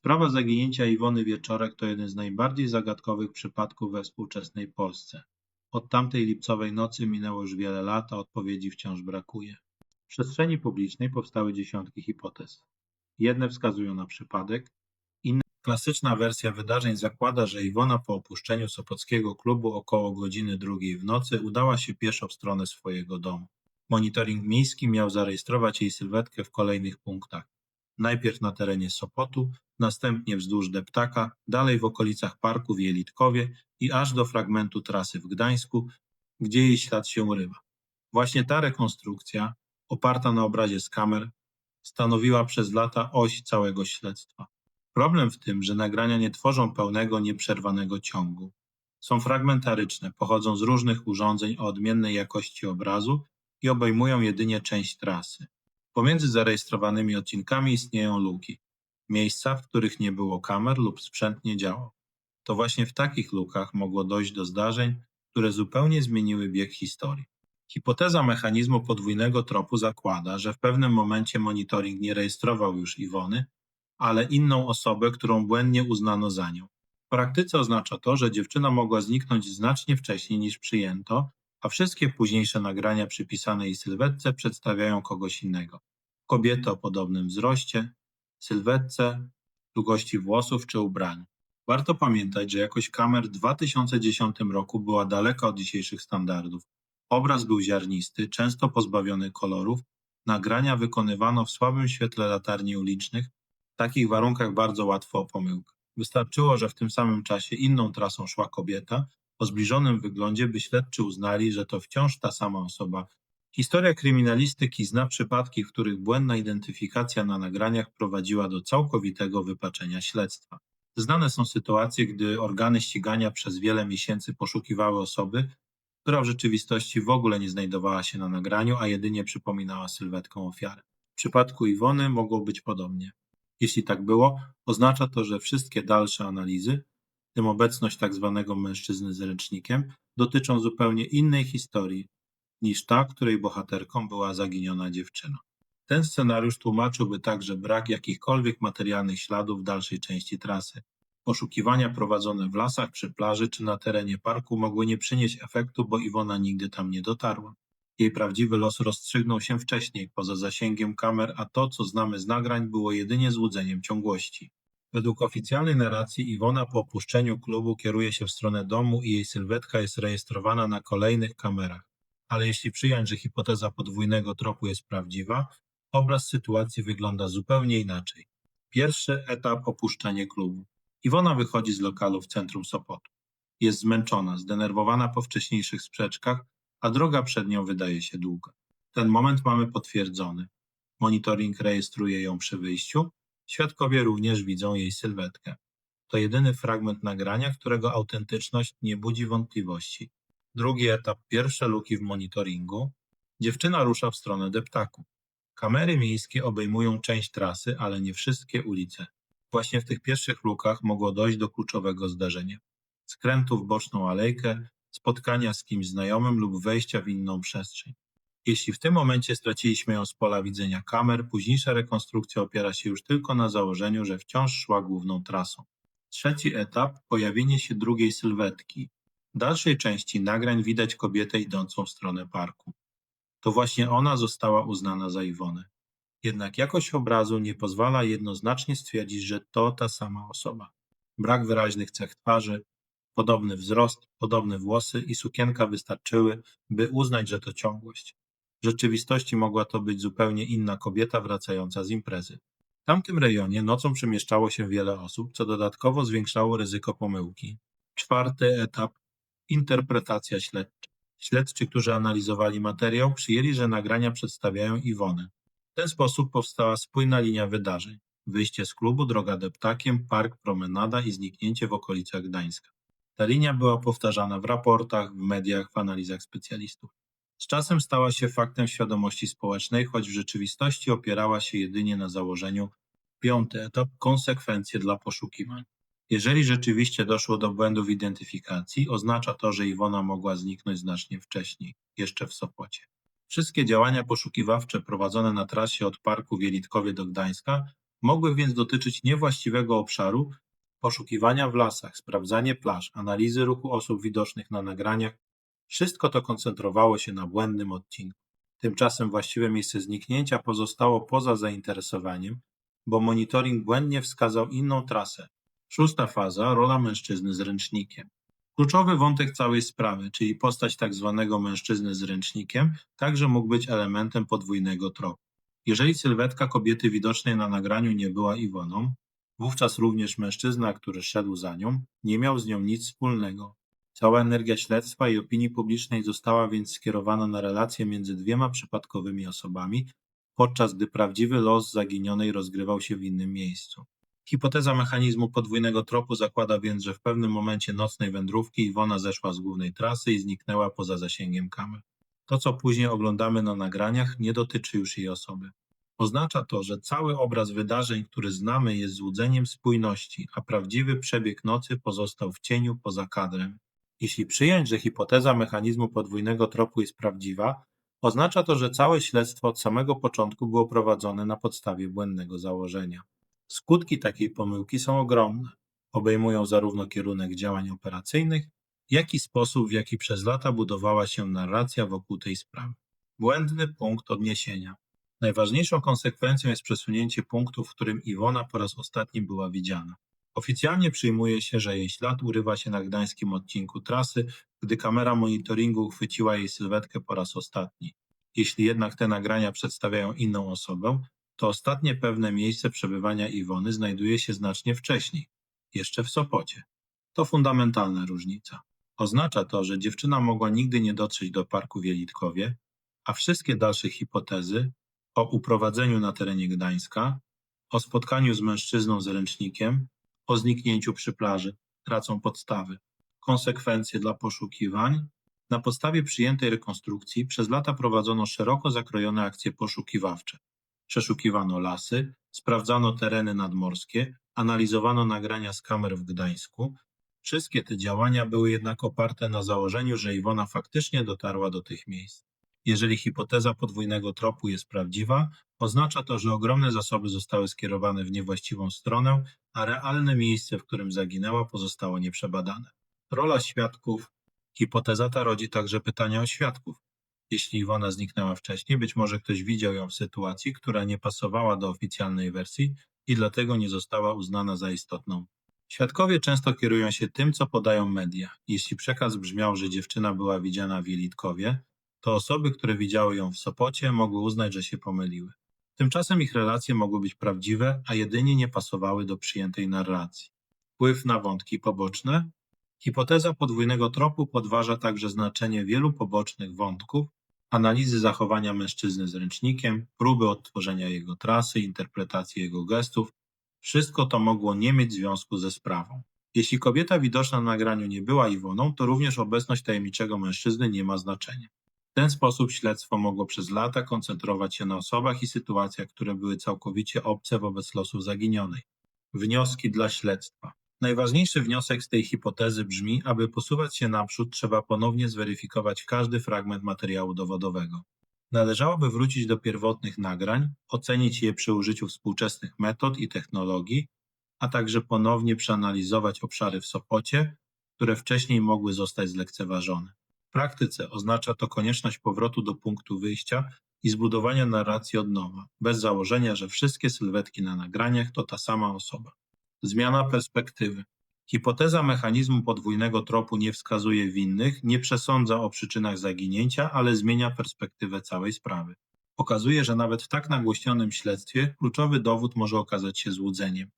Sprawa zaginięcia Iwony Wieczorek to jeden z najbardziej zagadkowych przypadków we współczesnej Polsce. Od tamtej lipcowej nocy minęło już wiele lat, a odpowiedzi wciąż brakuje. W przestrzeni publicznej powstały dziesiątki hipotez. Jedne wskazują na przypadek, inne klasyczna wersja wydarzeń zakłada, że Iwona po opuszczeniu Sopockiego klubu około godziny drugiej w nocy udała się pieszo w stronę swojego domu. Monitoring miejski miał zarejestrować jej sylwetkę w kolejnych punktach. Najpierw na terenie Sopotu, następnie wzdłuż Deptaka, dalej w okolicach parku w Jelitkowie i aż do fragmentu trasy w Gdańsku, gdzie jej ślad się urywa. Właśnie ta rekonstrukcja, oparta na obrazie z kamer, stanowiła przez lata oś całego śledztwa. Problem w tym, że nagrania nie tworzą pełnego, nieprzerwanego ciągu. Są fragmentaryczne, pochodzą z różnych urządzeń o odmiennej jakości obrazu i obejmują jedynie część trasy. Pomiędzy zarejestrowanymi odcinkami istnieją luki, miejsca, w których nie było kamer lub sprzęt nie działał. To właśnie w takich lukach mogło dojść do zdarzeń, które zupełnie zmieniły bieg historii. Hipoteza mechanizmu podwójnego tropu zakłada, że w pewnym momencie monitoring nie rejestrował już Iwony, ale inną osobę, którą błędnie uznano za nią. W praktyce oznacza to, że dziewczyna mogła zniknąć znacznie wcześniej niż przyjęto, a wszystkie późniejsze nagrania przypisane jej sylwetce przedstawiają kogoś innego. Kobietę o podobnym wzroście, sylwetce, długości włosów czy ubraniu. Warto pamiętać, że jakość kamer w 2010 roku była daleka od dzisiejszych standardów. Obraz był ziarnisty, często pozbawiony kolorów, nagrania wykonywano w słabym świetle latarni ulicznych, w takich warunkach bardzo łatwo o pomyłkę. Wystarczyło, że w tym samym czasie inną trasą szła kobieta, o zbliżonym wyglądzie, by śledczy uznali, że to wciąż ta sama osoba. Historia kryminalistyki zna przypadki, w których błędna identyfikacja na nagraniach prowadziła do całkowitego wypaczenia śledztwa. Znane są sytuacje, gdy organy ścigania przez wiele miesięcy poszukiwały osoby, która w rzeczywistości w ogóle nie znajdowała się na nagraniu, a jedynie przypominała sylwetką ofiary. W przypadku Iwony mogło być podobnie. Jeśli tak było, oznacza to, że wszystkie dalsze analizy, tym obecność tak zwanego mężczyzny z ręcznikiem, dotyczą zupełnie innej historii niż ta, której bohaterką była zaginiona dziewczyna. Ten scenariusz tłumaczyłby także brak jakichkolwiek materialnych śladów w dalszej części trasy. Poszukiwania prowadzone w lasach, przy plaży czy na terenie parku mogły nie przynieść efektu, bo Iwona nigdy tam nie dotarła. Jej prawdziwy los rozstrzygnął się wcześniej, poza zasięgiem kamer, a to, co znamy z nagrań, było jedynie złudzeniem ciągłości. Według oficjalnej narracji Iwona po opuszczeniu klubu kieruje się w stronę domu i jej sylwetka jest rejestrowana na kolejnych kamerach. Ale jeśli przyjąć, że hipoteza podwójnego tropu jest prawdziwa, obraz sytuacji wygląda zupełnie inaczej. Pierwszy etap opuszczenie klubu. Iwona wychodzi z lokalu w centrum Sopotu. Jest zmęczona, zdenerwowana po wcześniejszych sprzeczkach, a droga przed nią wydaje się długa. Ten moment mamy potwierdzony. Monitoring rejestruje ją przy wyjściu, świadkowie również widzą jej sylwetkę. To jedyny fragment nagrania, którego autentyczność nie budzi wątpliwości. Drugi etap, pierwsze luki w monitoringu. Dziewczyna rusza w stronę deptaku. Kamery miejskie obejmują część trasy, ale nie wszystkie ulice. Właśnie w tych pierwszych lukach mogło dojść do kluczowego zdarzenia. Skrętu w boczną alejkę, spotkania z kimś znajomym lub wejścia w inną przestrzeń. Jeśli w tym momencie straciliśmy ją z pola widzenia kamer, późniejsza rekonstrukcja opiera się już tylko na założeniu, że wciąż szła główną trasą. Trzeci etap pojawienie się drugiej sylwetki. W dalszej części nagrań widać kobietę idącą w stronę parku. To właśnie ona została uznana za Iwonę. Jednak jakość obrazu nie pozwala jednoznacznie stwierdzić, że to ta sama osoba. Brak wyraźnych cech twarzy, podobny wzrost, podobne włosy i sukienka wystarczyły, by uznać, że to ciągłość. W rzeczywistości mogła to być zupełnie inna kobieta wracająca z imprezy. W tamtym rejonie nocą przemieszczało się wiele osób, co dodatkowo zwiększało ryzyko pomyłki. Czwarty etap interpretacja śledcza. Śledczy, którzy analizowali materiał, przyjęli, że nagrania przedstawiają Iwonę. W ten sposób powstała spójna linia wydarzeń. Wyjście z klubu, droga deptakiem, park, promenada i zniknięcie w okolicach Gdańska. Ta linia była powtarzana w raportach, w mediach, w analizach specjalistów. Z czasem stała się faktem świadomości społecznej, choć w rzeczywistości opierała się jedynie na założeniu piąty etap konsekwencje dla poszukiwań. Jeżeli rzeczywiście doszło do błędu w identyfikacji, oznacza to, że Iwona mogła zniknąć znacznie wcześniej, jeszcze w Sopocie. Wszystkie działania poszukiwawcze prowadzone na trasie od parku w Jelitkowie do Gdańska Mogły więc dotyczyć niewłaściwego obszaru, poszukiwania w lasach, sprawdzanie plaż, analizy ruchu osób widocznych na nagraniach. Wszystko to koncentrowało się na błędnym odcinku. Tymczasem właściwe miejsce zniknięcia pozostało poza zainteresowaniem, bo monitoring błędnie wskazał inną trasę. Szósta faza rola mężczyzny z ręcznikiem. Kluczowy wątek całej sprawy, czyli postać tak zwanego mężczyzny z ręcznikiem, także mógł być elementem podwójnego tropu. Jeżeli sylwetka kobiety widocznej na nagraniu nie była Iwoną, wówczas również mężczyzna, który szedł za nią, nie miał z nią nic wspólnego. Cała energia śledztwa i opinii publicznej została więc skierowana na relacje między dwiema przypadkowymi osobami, podczas gdy prawdziwy los zaginionej rozgrywał się w innym miejscu. Hipoteza mechanizmu podwójnego tropu zakłada więc, że w pewnym momencie nocnej wędrówki Iwona zeszła z głównej trasy i zniknęła poza zasięgiem kamer. To, co później oglądamy na nagraniach, nie dotyczy już jej osoby. Oznacza to, że cały obraz wydarzeń, który znamy, jest złudzeniem spójności, a prawdziwy przebieg nocy pozostał w cieniu poza kadrem. Jeśli przyjąć, że hipoteza mechanizmu podwójnego tropu jest prawdziwa, oznacza to, że całe śledztwo od samego początku było prowadzone na podstawie błędnego założenia. Skutki takiej pomyłki są ogromne. Obejmują zarówno kierunek działań operacyjnych, jak i sposób, w jaki przez lata budowała się narracja wokół tej sprawy. Błędny punkt odniesienia. Najważniejszą konsekwencją jest przesunięcie punktu, w którym Iwona po raz ostatni była widziana. Oficjalnie przyjmuje się, że jej ślad urywa się na gdańskim odcinku trasy, gdy kamera monitoringu uchwyciła jej sylwetkę po raz ostatni. Jeśli jednak te nagrania przedstawiają inną osobę, to ostatnie pewne miejsce przebywania Iwony znajduje się znacznie wcześniej, jeszcze w Sopocie. To fundamentalna różnica. Oznacza to, że dziewczyna mogła nigdy nie dotrzeć do parku w Jelitkowie, a wszystkie dalsze hipotezy o uprowadzeniu na terenie Gdańska, o spotkaniu z mężczyzną z ręcznikiem, o zniknięciu przy plaży tracą podstawy. Konsekwencje dla poszukiwań. Na podstawie przyjętej rekonstrukcji przez lata prowadzono szeroko zakrojone akcje poszukiwawcze. Przeszukiwano lasy, sprawdzano tereny nadmorskie, analizowano nagrania z kamer w Gdańsku. Wszystkie te działania były jednak oparte na założeniu, że Iwona faktycznie dotarła do tych miejsc. Jeżeli hipoteza podwójnego tropu jest prawdziwa, oznacza to, że ogromne zasoby zostały skierowane w niewłaściwą stronę, a realne miejsce, w którym zaginęła, pozostało nieprzebadane. Rola świadków. Hipoteza ta rodzi także pytania o świadków. Jeśli Iwona zniknęła wcześniej, być może ktoś widział ją w sytuacji, która nie pasowała do oficjalnej wersji i dlatego nie została uznana za istotną. Świadkowie często kierują się tym, co podają media. Jeśli przekaz brzmiał, że dziewczyna była widziana w Jelitkowie, to osoby, które widziały ją w Sopocie, mogły uznać, że się pomyliły. Tymczasem ich relacje mogły być prawdziwe, a jedynie nie pasowały do przyjętej narracji. Wpływ na wątki poboczne. Hipoteza podwójnego tropu podważa także znaczenie wielu pobocznych wątków, analizy zachowania mężczyzny z ręcznikiem, próby odtworzenia jego trasy, interpretacji jego gestów. Wszystko to mogło nie mieć związku ze sprawą. Jeśli kobieta widoczna na nagraniu nie była Iwoną, to również obecność tajemniczego mężczyzny nie ma znaczenia. W ten sposób śledztwo mogło przez lata koncentrować się na osobach i sytuacjach, które były całkowicie obce wobec losów zaginionej. Wnioski dla śledztwa. Najważniejszy wniosek z tej hipotezy brzmi, aby posuwać się naprzód, trzeba ponownie zweryfikować każdy fragment materiału dowodowego. Należałoby wrócić do pierwotnych nagrań, ocenić je przy użyciu współczesnych metod i technologii, a także ponownie przeanalizować obszary w Sopocie, które wcześniej mogły zostać zlekceważone. W praktyce oznacza to konieczność powrotu do punktu wyjścia i zbudowania narracji od nowa, bez założenia, że wszystkie sylwetki na nagraniach to ta sama osoba. Zmiana perspektywy. Hipoteza mechanizmu podwójnego tropu nie wskazuje winnych, nie przesądza o przyczynach zaginięcia, ale zmienia perspektywę całej sprawy. Pokazuje, że nawet w tak nagłośnionym śledztwie kluczowy dowód może okazać się złudzeniem,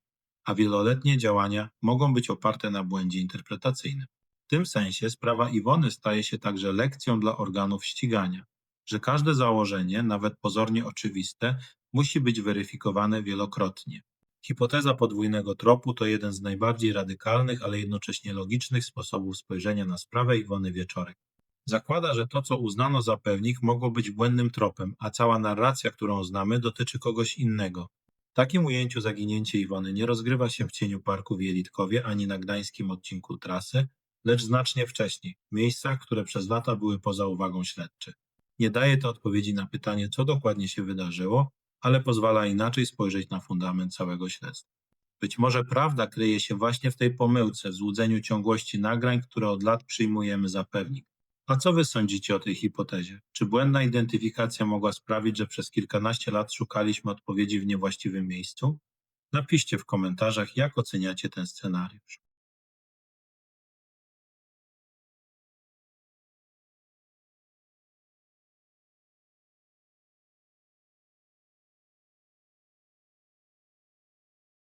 a wieloletnie działania mogą być oparte na błędzie interpretacyjnym. Tym sensie sprawa Iwony staje się także lekcją dla organów ścigania, że każde założenie, nawet pozornie oczywiste, musi być weryfikowane wielokrotnie. Hipoteza podwójnego tropu to jeden z najbardziej radykalnych, ale jednocześnie logicznych sposobów spojrzenia na sprawę Iwony Wieczorek. Zakłada, że to, co uznano za pewnik, mogło być błędnym tropem, a cała narracja, którą znamy, dotyczy kogoś innego. W takim ujęciu zaginięcie Iwony nie rozgrywa się w cieniu parku w Jelitkowie ani na gdańskim odcinku trasy, lecz znacznie wcześniej, w miejscach, które przez lata były poza uwagą śledczych. Nie daje to odpowiedzi na pytanie, co dokładnie się wydarzyło, ale pozwala inaczej spojrzeć na fundament całego śledztwa. Być może prawda kryje się właśnie w tej pomyłce, złudzeniu ciągłości nagrań, które od lat przyjmujemy za pewnik. A co wy sądzicie o tej hipotezie? Czy błędna identyfikacja mogła sprawić, że przez kilkanaście lat szukaliśmy odpowiedzi w niewłaściwym miejscu? Napiszcie w komentarzach, jak oceniacie ten scenariusz.